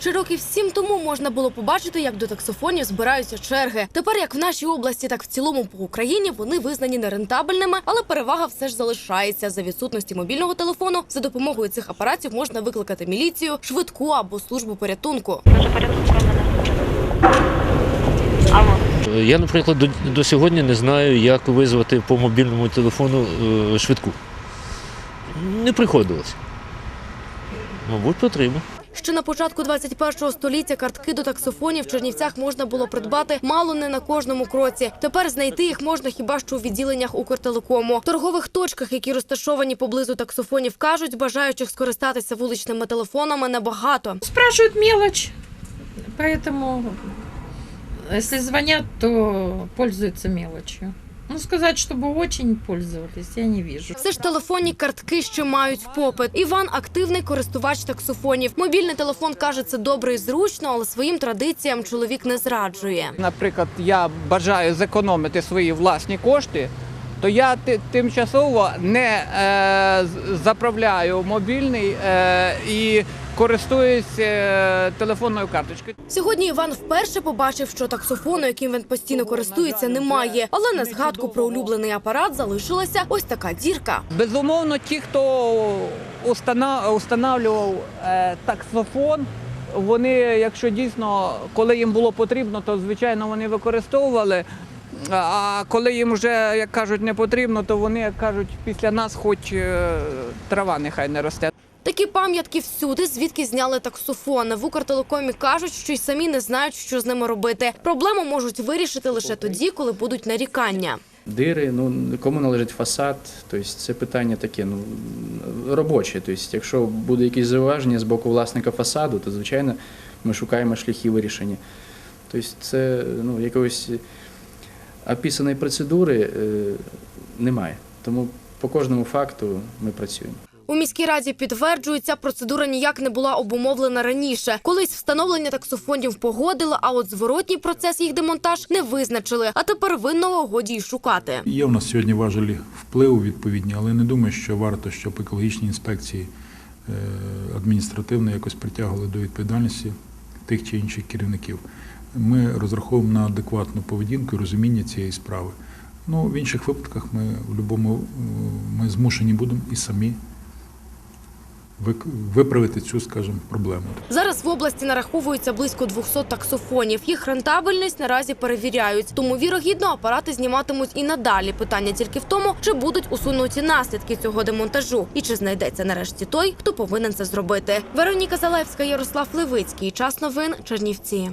Ще років сім тому можна було побачити, як до таксофонів збираються черги. Тепер, як в нашій області, так в цілому по Україні, вони визнані нерентабельними, але перевага все ж залишається. За відсутності мобільного телефону за допомогою цих апаратів можна викликати міліцію, швидку або службу порятунку. Алло. Я, наприклад, до, до сьогодні не знаю, як визвати по мобільному телефону е, швидку. Не приходилось. Мабуть, потрібно. Ще на початку 21-го століття картки до таксофонів в Чернівцях можна було придбати мало не на кожному кроці. Тепер знайти їх можна хіба що у відділеннях Укртелекому. Торгових точках, які розташовані поблизу таксофонів, кажуть, бажаючих скористатися вуличними телефонами небагато. Спрашивают мелочь, поэтому если звонят, то пользуются мелочью. Ну, сказати, щоб очень пользовались, я не вижу. Все ж телефонні картки що мають попит. Іван активний користувач таксофонів. Мобільний телефон каже, це добре і зручно, але своїм традиціям чоловік не зраджує. Наприклад, я бажаю зекономити свої власні кошти, то я тимчасово не е, заправляю мобільний е, і користуюсь е, телефонною карточкою. Сьогодні Іван вперше побачив, що таксофону, яким він постійно користується, немає. Але на згадку про улюблений апарат залишилася ось така дірка. Безумовно, ті, хто устана- устанавлював е, таксофон, вони, якщо дійсно, коли їм було потрібно, то звичайно вони використовували. А коли їм вже, як кажуть, не потрібно, то вони, як кажуть, після нас хоч е, трава нехай не росте. Такі пам'ятки всюди, звідки зняли таксофони. В Укртелекомі кажуть, що й самі не знають, що з ними робити. Проблему можуть вирішити лише тоді, коли будуть нарікання. Дири, ну кому належить фасад, тобто це питання таке, ну робоче. Тобто, якщо буде якісь зауваження з боку власника фасаду, то звичайно ми шукаємо шляхи вирішення. Тобто, це ну якоїсь описаної процедури е, немає. Тому по кожному факту ми працюємо. У міській раді підтверджують, ця процедура ніяк не була обумовлена раніше. Колись встановлення таксофонів погодили, а от зворотній процес їх демонтаж не визначили. А тепер винного годі й шукати. Є у нас сьогодні важелі впливу відповідні, але не думаю, що варто, щоб екологічні інспекції е, адміністративно якось притягували до відповідальності тих чи інших керівників. Ми розраховуємо на адекватну поведінку і розуміння цієї справи. Ну, в інших випадках ми в будь-якому е, ми змушені будемо і самі виправити цю, скажімо, проблему. Зараз в області нараховується близько 200 таксофонів. Їх рентабельність наразі перевіряють. Тому вірогідно апарати зніматимуть і надалі. Питання тільки в тому, чи будуть усунуті наслідки цього демонтажу, і чи знайдеться нарешті той, хто повинен це зробити. Вероніка Залевська, Ярослав Левицький. Час новин Чернівці.